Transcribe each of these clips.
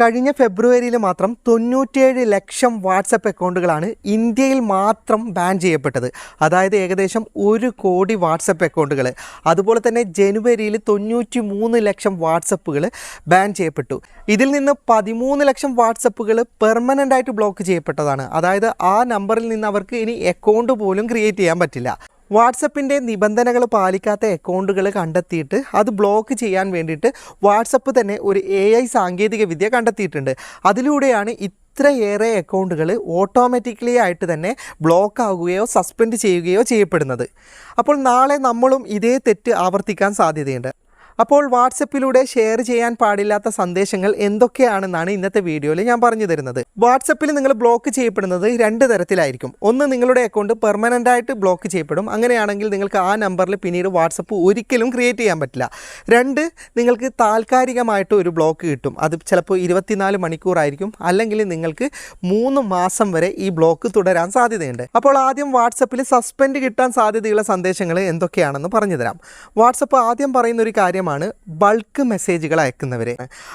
കഴിഞ്ഞ ഫെബ്രുവരിയിൽ മാത്രം തൊണ്ണൂറ്റിയേഴ് ലക്ഷം വാട്സപ്പ് അക്കൗണ്ടുകളാണ് ഇന്ത്യയിൽ മാത്രം ബാൻ ചെയ്യപ്പെട്ടത്. അതായത് ഏകദേശം ഒരു കോടി വാട്സപ്പ് അക്കൗണ്ടുകൾ അതുപോലെ തന്നെ ജനുവരിയിൽ തൊണ്ണൂറ്റി മൂന്ന് ലക്ഷം വാട്സപ്പുകൾ ബാൻ ചെയ്യപ്പെട്ടു. ഇതിൽ നിന്ന് പതിമൂന്ന് ലക്ഷം വാട്സപ്പുകൾ പെർമനന്റ് ആയിട്ട് ബ്ലോക്ക് ചെയ്യപ്പെട്ടതാണ്. അതായത് ആ നമ്പറിൽ നിന്ന് അവർക്ക് ഇനി അക്കൗണ്ട് പോലും ക്രിയേറ്റ് ചെയ്യാൻ പറ്റില്ല. വാട്സപ്പിന്റെ നിബന്ധനകൾ പാലിക്കാത്ത അക്കൗണ്ടുകൾ കണ്ടെത്തിയിട്ട് അത് ബ്ലോക്ക് ചെയ്യാൻ വേണ്ടിയിട്ട് വാട്സപ്പ് തന്നെ ഒരു എ ഐ സാങ്കേതികവിദ്യ കണ്ടെത്തിയിട്ടുണ്ട്. അതിലൂടെയാണ് ഇത്രയേറെ അക്കൗണ്ടുകൾ ഓട്ടോമാറ്റിക്കലി ആയിട്ട് തന്നെ ബ്ലോക്ക് ആകുകയോ സസ്പെൻഡ് ചെയ്യുകയോ ചെയ്യപ്പെടുന്നത്. അപ്പോൾ നാളെ നമ്മളും ഇതേ തെറ്റ് ആവർത്തിക്കാൻ സാധ്യതയുണ്ട്. അപ്പോൾ വാട്സപ്പിലൂടെ ഷെയർ ചെയ്യാൻ പാടില്ലാത്ത സന്ദേശങ്ങൾ എന്തൊക്കെയാണെന്നാണ് ഇന്നത്തെ വീഡിയോയിൽ ഞാൻ പറഞ്ഞു തരുന്നത്. വാട്സപ്പിൽ നിങ്ങൾ ബ്ലോക്ക് ചെയ്യപ്പെടുന്നത് രണ്ട് തരത്തിലായിരിക്കും. ഒന്ന് നിങ്ങളുടെ അക്കൗണ്ട് പെർമനന്റ് ആയിട്ട് ബ്ലോക്ക് ചെയ്യപ്പെടും. അങ്ങനെയാണെങ്കിൽ നിങ്ങൾക്ക് ആ നമ്പറിൽ പിന്നീട് വാട്സപ്പ് ഒരിക്കലും ക്രിയേറ്റ് ചെയ്യാൻ പറ്റില്ല. രണ്ട് നിങ്ങൾക്ക് താൽക്കാലികമായിട്ട് ഒരു ബ്ലോക്ക് കിട്ടും. അത് ചിലപ്പോൾ ഇരുപത്തിനാല് മണിക്കൂറായിരിക്കും. അല്ലെങ്കിൽ നിങ്ങൾക്ക് മൂന്ന് മാസം വരെ ഈ ബ്ലോക്ക് തുടരാൻ സാധ്യതയുണ്ട്. അപ്പോൾ ആദ്യം വാട്സപ്പിൽ സസ്പെൻഡ് കിട്ടാൻ സാധ്യതയുള്ള സന്ദേശങ്ങൾ എന്തൊക്കെയാണെന്ന് പറഞ്ഞുതരാം വാട്സപ്പ് ആദ്യം പറയുന്ന ഒരു കാര്യമാണ് ബൾക്ക് മെസ്സേജുകൾ അയക്കുന്നവരെ.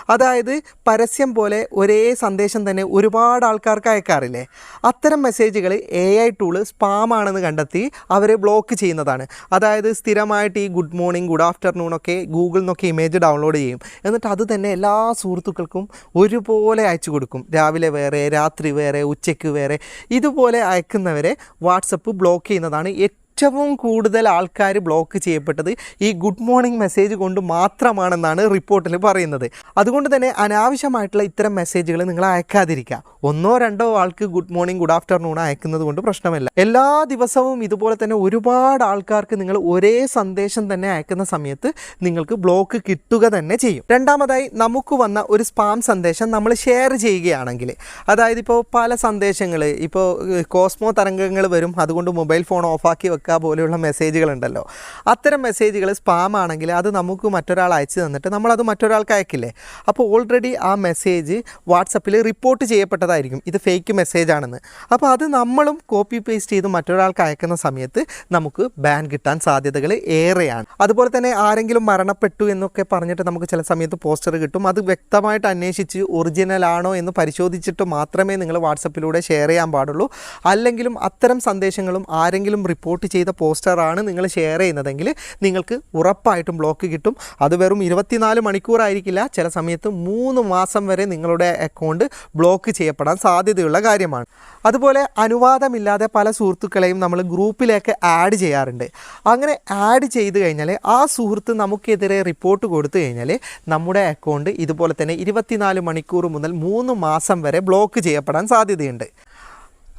അതായത് പരസ്യം പോലെ ഒരേ സന്ദേശം തന്നെ ഒരുപാട് ആൾക്കാർക്ക് അയക്കാറില്ലേ? അത്തരം മെസ്സേജുകൾ എ ഐ ടൂൾ സ്പാം ആണെന്ന് കണ്ടെത്തി അവരെ ബ്ലോക്ക് ചെയ്യുന്നതാണ്. അതായത് സ്ഥിരമായിട്ട് ഈ ഗുഡ് മോർണിംഗ് ഗുഡ് ആഫ്റ്റർനൂൺ ഒക്കെ ഗൂഗിളിൽ നിന്നൊക്കെ ഇമേജ് ഡൗൺലോഡ് ചെയ്യും. എന്നിട്ട് അത് തന്നെ എല്ലാ സുഹൃത്തുക്കൾക്കും ഒരുപോലെ അയച്ചു കൊടുക്കും. രാവിലെ വേറെ രാത്രി വേറെ ഉച്ചയ്ക്ക് വേറെ. ഇതുപോലെ അയക്കുന്നവരെ വാട്സപ്പ് ബ്ലോക്ക് ചെയ്യുന്നതാണ് ഏറ്റവും കൂടുതൽ ആൾക്കാർ ബ്ലോക്ക് ചെയ്യപ്പെട്ടത് ഈ ഗുഡ് മോർണിംഗ് മെസ്സേജ് കൊണ്ട് മാത്രമാണെന്നാണ് റിപ്പോർട്ടിൽ പറയുന്നത്. അതുകൊണ്ട് തന്നെ അനാവശ്യമായിട്ടുള്ള ഇത്തരം മെസ്സേജുകൾ നിങ്ങൾ അയക്കാതിരിക്കുക. ഒന്നോ രണ്ടോ ആൾക്ക് ഗുഡ് മോർണിംഗ് ഗുഡ് ആഫ്റ്റർനൂൺ അയക്കുന്നത് കൊണ്ട് പ്രശ്നമില്ല. എല്ലാ ദിവസവും ഇതുപോലെ തന്നെ ഒരുപാട് ആൾക്കാർക്ക് നിങ്ങൾ ഒരേ സന്ദേശം തന്നെ അയക്കുന്ന സമയത്ത് നിങ്ങൾക്ക് ബ്ലോക്ക് കിട്ടുക തന്നെ ചെയ്യും. രണ്ടാമതായി നമുക്ക് വന്ന ഒരു സ്പാം സന്ദേശം നമ്മൾ ഷെയർ ചെയ്യുകയാണെങ്കിൽ അതായത് ഇപ്പോൾ പല സന്ദേശങ്ങൾ ഇപ്പോൾ കോസ്മോ തരംഗങ്ങൾ വരും. അതുകൊണ്ട് മൊബൈൽ ഫോൺ ഓഫാക്കി വെക്കുക. പോലെയുള്ള മെസ്സേജുകളുണ്ടല്ലോ. അത്തരം മെസ്സേജുകൾ സ്പാം ആണെങ്കിൽ അത് നമുക്ക് മറ്റൊരാൾ അയച്ചു തന്നിട്ട് നമ്മളത് മറ്റൊരാൾക്ക് അയക്കില്ലേ? അപ്പോൾ ഓൾറെഡി ആ മെസ്സേജ് വാട്സപ്പിൽ റിപ്പോർട്ട് ചെയ്യപ്പെട്ടതായിരിക്കും. ഇത് ഫേക്ക് മെസ്സേജ് ആണെന്ന് അപ്പോൾ അത് നമ്മളും കോപ്പി പേസ്റ്റ് ചെയ്ത് മറ്റൊരാൾക്ക് അയക്കുന്ന സമയത്ത് നമുക്ക് ബാൻ കിട്ടാൻ സാധ്യതകൾ ഏറെയാണ്. അതുപോലെ തന്നെ ആരെങ്കിലും മരണപ്പെട്ടു എന്നൊക്കെ പറഞ്ഞിട്ട് നമുക്ക് ചില സമയത്ത് പോസ്റ്റർ കിട്ടും. അത് വ്യക്തമായിട്ട് അന്വേഷിച്ച് ഒറിജിനൽ ആണോ എന്ന് പരിശോധിച്ചിട്ട് മാത്രമേ നിങ്ങൾ വാട്സപ്പിലൂടെ ഷെയർ ചെയ്യാൻ പാടുള്ളൂ. അല്ലെങ്കിലും അത്തരം സന്ദേശങ്ങളും ആരെങ്കിലും റിപ്പോർട്ട് ചെയ്ത പോസ്റ്ററാണ് നിങ്ങൾ ഷെയർ ചെയ്യുന്നതെങ്കിൽ നിങ്ങൾക്ക് ഉറപ്പായിട്ടും ബ്ലോക്ക് കിട്ടും. അത് വെറും ഇരുപത്തിനാല് മണിക്കൂറായിരിക്കില്ല. ചില സമയത്ത് മൂന്ന് മാസം വരെ നിങ്ങളുടെ അക്കൗണ്ട് ബ്ലോക്ക് ചെയ്യപ്പെടാൻ സാധ്യതയുള്ള കാര്യമാണ്. അതുപോലെ അനുവാദമില്ലാതെ പല സുഹൃത്തുക്കളെയും നമ്മൾ ഗ്രൂപ്പിലേക്ക് ആഡ് ചെയ്യാറുണ്ട്. അങ്ങനെ ആഡ് ചെയ്ത് കഴിഞ്ഞാൽ ആ സുഹൃത്ത് നമുക്കെതിരെ റിപ്പോർട്ട് കൊടുത്തു കഴിഞ്ഞാൽ നമ്മുടെ അക്കൗണ്ട് ഇതുപോലെ തന്നെ ഇരുപത്തിനാല് മണിക്കൂർ മുതൽ മൂന്ന് മാസം വരെ ബ്ലോക്ക് ചെയ്യപ്പെടാൻ സാധ്യതയുണ്ട്.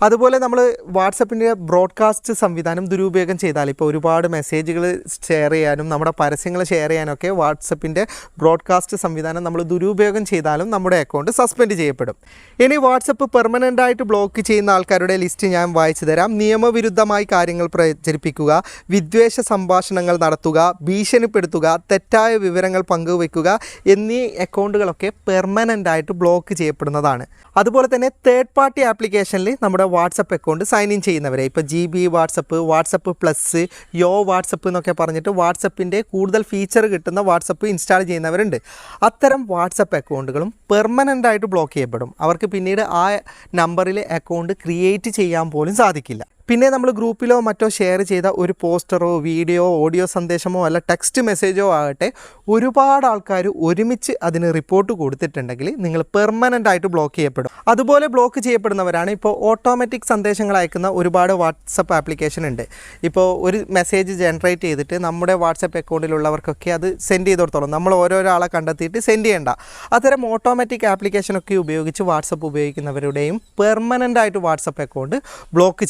അതുപോലെ നമ്മൾ വാട്സപ്പിന്റെ ബ്രോഡ്കാസ്റ്റ് സംവിധാനം ദുരുപയോഗം ചെയ്താൽ ഇപ്പോൾ ഒരുപാട് മെസ്സേജുകൾ ഷെയർ ചെയ്യാനും നമ്മുടെ പരസ്യങ്ങൾ ഷെയർ ചെയ്യാനൊക്കെ വാട്സപ്പിന്റെ ബ്രോഡ്കാസ്റ്റ് സംവിധാനം നമ്മൾ ദുരുപയോഗം ചെയ്താലും നമ്മുടെ അക്കൗണ്ട് സസ്പെൻഡ് ചെയ്യപ്പെടും. ഇനി വാട്സപ്പ് പെർമനന്റ് ആയിട്ട് ബ്ലോക്ക് ചെയ്യുന്ന ആൾക്കാരുടെ ലിസ്റ്റ് ഞാൻ വായിച്ചു തരാം. നിയമവിരുദ്ധമായി കാര്യങ്ങൾ പ്രചരിപ്പിക്കുക വിദ്വേഷ സംഭാഷണങ്ങൾ നടത്തുക ഭീഷണിപ്പെടുത്തുക തെറ്റായ വിവരങ്ങൾ പങ്കുവയ്ക്കുക എന്നീ അക്കൗണ്ടുകളൊക്കെ പെർമനന്റ് ആയിട്ട് ബ്ലോക്ക് ചെയ്യപ്പെടുന്നതാണ്. അതുപോലെ തന്നെ തേർഡ് പാർട്ടി ആപ്ലിക്കേഷനിൽ നമ്മുടെ വാട്സപ്പ് അക്കൗണ്ട് സൈൻ ഇൻ ചെയ്യുന്നവരെ. ഇപ്പോൾ G B WhatsApp WhatsApp plus Yo WhatsApp എന്നൊക്കെ പറഞ്ഞിട്ട് വാട്സപ്പിന്റെ കൂടുതൽ ഫീച്ചർ കിട്ടുന്ന വാട്സപ്പ് ഇൻസ്റ്റാൾ ചെയ്യുന്നവരുണ്ട്. അത്തരം വാട്സപ്പ് അക്കൗണ്ടുകളും പെർമനന്റ് ആയിട്ട് ബ്ലോക്ക് ചെയ്യപ്പെടും. അവർക്ക് പിന്നീട് ആ നമ്പറിലെ അക്കൗണ്ട് ക്രിയേറ്റ് ചെയ്യാൻ പോലും സാധിക്കില്ല. പിന്നെ നമ്മൾ ഗ്രൂപ്പിലോ മറ്റോ ഷെയർ ചെയ്ത ഒരു പോസ്റ്ററോ വീഡിയോ ഓഡിയോ സന്ദേശമോ അല്ല ടെക്സ്റ്റ് മെസ്സേജോ ആകട്ടെ ഒരുപാട് ആൾക്കാർ ഒരുമിച്ച് അതിന് റിപ്പോർട്ട് കൊടുത്തിട്ടുണ്ടെങ്കിൽ നിങ്ങൾ പെർമനന്റ് ആയിട്ട് ബ്ലോക്ക് ചെയ്യപ്പെടും. അതുപോലെ ബ്ലോക്ക് ചെയ്യപ്പെടുന്നവരാണ് ഇപ്പോൾ ഓട്ടോമാറ്റിക് സന്ദേശങ്ങൾ അയക്കുന്ന ഒരുപാട് വാട്സപ്പ് ആപ്ലിക്കേഷൻ ഉണ്ട്. ഇപ്പോൾ ഒരു മെസ്സേജ് ജനറേറ്റ് ചെയ്തിട്ട് നമ്മുടെ വാട്സപ്പ് അക്കൗണ്ടിലുള്ളവർക്കൊക്കെ അത് സെൻഡ് ചെയ്ത് കൊടുത്തോളും നമ്മൾ ഓരോരാളെ കണ്ടെത്തിയിട്ട് സെൻഡ് ചെയ്യേണ്ട. അത്തരം ഓട്ടോമാറ്റിക് ആപ്ലിക്കേഷനൊക്കെ ഉപയോഗിച്ച് വാട്സപ്പ് ഉപയോഗിക്കുന്നവരുടെയും പെർമനന്റ് ആയിട്ട് വാട്സപ്പ് അക്കൗണ്ട് ബ്ലോക്ക്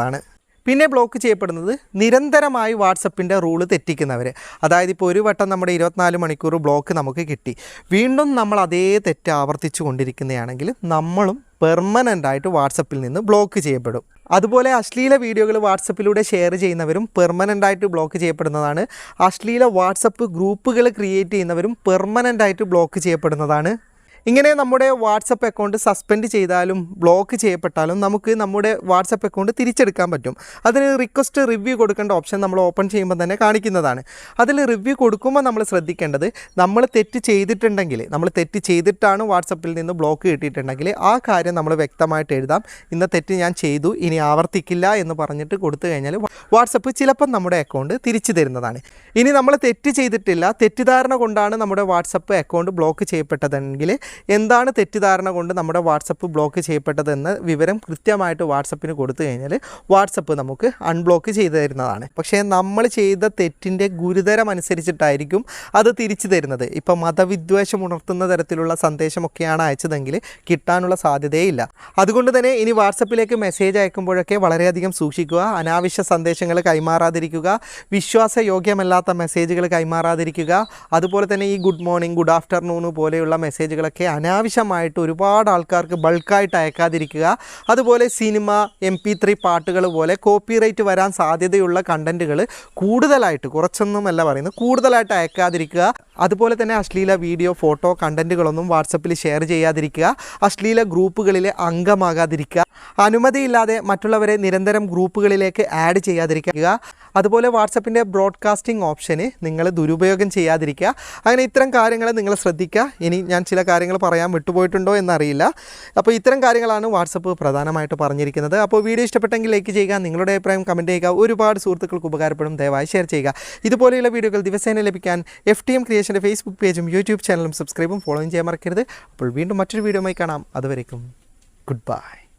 ചെയ്യപ്പെടുന്നതാണ് പിന്നെ ബ്ലോക്ക് ചെയ്യപ്പെടുന്നത് നിരന്തരമായി വാട്സപ്പിന്റെ റൂൾ തെറ്റിക്കുന്നവർ അതായത് ഇപ്പോൾ ഒരു വട്ടം നമ്മുടെ ഇരുപത്തിനാല് മണിക്കൂർ ബ്ലോക്ക് നമുക്ക് കിട്ടി. വീണ്ടും നമ്മൾ അതേ തെറ്റ് ആവർത്തിച്ചു കൊണ്ടിരിക്കുന്നതാണെങ്കിൽ നമ്മളും പെർമനന്റ് ആയിട്ട് വാട്സപ്പിൽ നിന്ന് ബ്ലോക്ക് ചെയ്യപ്പെടും. അതുപോലെ അശ്ലീല വീഡിയോകൾ വാട്സപ്പിലൂടെ ഷെയർ ചെയ്യുന്നവരും പെർമനന്റ് ആയിട്ട് ബ്ലോക്ക് ചെയ്യപ്പെടുന്നതാണ്. അശ്ലീല വാട്സപ്പ് ഗ്രൂപ്പുകൾ ക്രിയേറ്റ് ചെയ്യുന്നവരും പെർമനന്റ് ആയിട്ട് ബ്ലോക്ക് ചെയ്യപ്പെടുന്നതാണ് ഇങ്ങനെ നമ്മുടെ വാട്സപ്പ് അക്കൗണ്ട് സസ്പെൻഡ് ചെയ്താലും ബ്ലോക്ക് ചെയ്യപ്പെട്ടാലും നമുക്ക് നമ്മുടെ വാട്സപ്പ് അക്കൗണ്ട് തിരിച്ചെടുക്കാൻ പറ്റും. അതിന് റിക്വസ്റ്റ് റിവ്യൂ കൊടുക്കേണ്ട ഓപ്ഷൻ നമ്മൾ ഓപ്പൺ ചെയ്യുമ്പോൾ തന്നെ കാണിക്കുന്നതാണ്. അതിൽ റിവ്യൂ കൊടുക്കുമ്പോൾ നമ്മൾ ശ്രദ്ധിക്കേണ്ടത് നമ്മൾ തെറ്റ് ചെയ്തിട്ടുണ്ടെങ്കിൽ നമ്മൾ തെറ്റ് ചെയ്തിട്ടാണ് വാട്സപ്പിൽ നിന്ന് ബ്ലോക്ക് കിട്ടിയിട്ടുണ്ടെങ്കിൽ ആ കാര്യം നമ്മൾ വ്യക്തമായിട്ട് എഴുതാം. ഇന്ന തെറ്റ് ഞാൻ ചെയ്തു ഇനി ആവർത്തിക്കില്ല എന്ന് പറഞ്ഞിട്ട് കൊടുത്തു കഴിഞ്ഞാൽ വാട്സപ്പ് ചിലപ്പം നമ്മുടെ അക്കൗണ്ട് തിരിച്ചു തരുന്നതാണ്. ഇനി നമ്മൾ തെറ്റ് ചെയ്തിട്ടില്ല തെറ്റിദ്ധാരണ കൊണ്ടാണ് നമ്മുടെ വാട്സപ്പ് അക്കൗണ്ട് ബ്ലോക്ക് ചെയ്യപ്പെട്ടതെങ്കിൽ എന്താണ് തെറ്റിദ്ധാരണ കൊണ്ട് നമ്മുടെ വാട്സപ്പ് ബ്ലോക്ക് ചെയ്യപ്പെട്ടതെന്ന് വിവരം കൃത്യമായിട്ട് വാട്സപ്പിന് കൊടുത്തു കഴിഞ്ഞാൽ വാട്സപ്പ് നമുക്ക് അൺബ്ലോക്ക് ചെയ്തു തരുന്നതാണ്. പക്ഷേ നമ്മൾ ചെയ്ത തെറ്റിന്റെ ഗുരുതരം അനുസരിച്ചിട്ടായിരിക്കും അത് തിരിച്ചു തരുന്നത്. ഇപ്പം മതവിദ്വേഷം ഉണർത്തുന്ന തരത്തിലുള്ള സന്ദേശമൊക്കെയാണ് അയച്ചതെങ്കിൽ കിട്ടാനുള്ള സാധ്യതയില്ല. അതുകൊണ്ട് തന്നെ ഇനി വാട്സപ്പിലേക്ക് മെസ്സേജ് അയക്കുമ്പോഴൊക്കെ വളരെയധികം സൂക്ഷിക്കുക അനാവശ്യ സന്ദേശങ്ങൾ കൈമാറാതിരിക്കുക വിശ്വാസയോഗ്യമല്ലാത്ത മെസ്സേജുകൾ കൈമാറാതിരിക്കുക. അതുപോലെ തന്നെ ഈ ഗുഡ് മോർണിംഗ് ഗുഡ് ആഫ്റ്റർനൂൺ പോലെയുള്ള മെസ്സേജുകളൊക്കെ അനാവശ്യമായിട്ട് ഒരുപാട് ആൾക്കാർക്ക് ബൾക്കായിട്ട് അയക്കാതിരിക്കുക. അതുപോലെ സിനിമ എം പി ത്രീ പാട്ടുകൾ പോലെ കോപ്പിറൈറ്റ് വരാൻ സാധ്യതയുള്ള കണ്ടന്റുകൾ കൂടുതലായിട്ട് കുറച്ചൊന്നുമല്ല പറയുന്നത് കൂടുതലായിട്ട് അയക്കാതിരിക്കുക. അതുപോലെ തന്നെ അശ്ലീല വീഡിയോ ഫോട്ടോ കണ്ടന്റുകളൊന്നും വാട്സപ്പിൽ ഷെയർ ചെയ്യാതിരിക്കുക. അശ്ലീല ഗ്രൂപ്പുകളിൽ അംഗമാകാതിരിക്കുക. അനുമതിയില്ലാതെ മറ്റുള്ളവരെ നിരന്തരം ഗ്രൂപ്പുകളിലേക്ക് ആഡ് ചെയ്യാതിരിക്കുക. അതുപോലെ വാട്സപ്പിന്റെ ബ്രോഡ്കാസ്റ്റിംഗ് ഓപ്ഷന് നിങ്ങൾ ദുരുപയോഗം ചെയ്യാതിരിക്കുക. അങ്ങനെ ഇത്തരം കാര്യങ്ങൾ നിങ്ങൾ ശ്രദ്ധിക്കുക. ഇനി ഞാൻ ചില കാര്യങ്ങൾ പറയാൻ വിട്ടുപോയിട്ടുണ്ടോ എന്നറിയില്ല. അപ്പോൾ ഇത്തരം കാര്യങ്ങളാണ് വാട്സപ്പ് പ്രധാനമായിട്ട് പറഞ്ഞിരിക്കുന്നത്. അപ്പോൾ വീഡിയോ ഇഷ്ടപ്പെട്ടെങ്കിൽ ലൈക്ക് ചെയ്യുക നിങ്ങളുടെ അഭിപ്രായം കമന്റ് ചെയ്യുക ഒരുപാട് സുഹൃത്തുക്കൾക്ക് ഉപകാരപ്പെടും ദയവായി ഷെയർ ചെയ്യുക. ഇതുപോലെയുള്ള വീഡിയോകൾ ദിവസേന ലഭിക്കാൻ എഫ് ടി എം ക്രിയേഷന്റെ ഫേസ്ബുക്ക് പേജും യൂട്യൂബ് ചാനലും സബ്സ്ക്രൈബും ഫോളോയും ചെയ്യാൻ മറക്കരുത്. അപ്പോൾ വീണ്ടും മറ്റൊരു വീഡിയോയുമായി കാണാം. അതുവരേക്കും ഗുഡ് ബൈ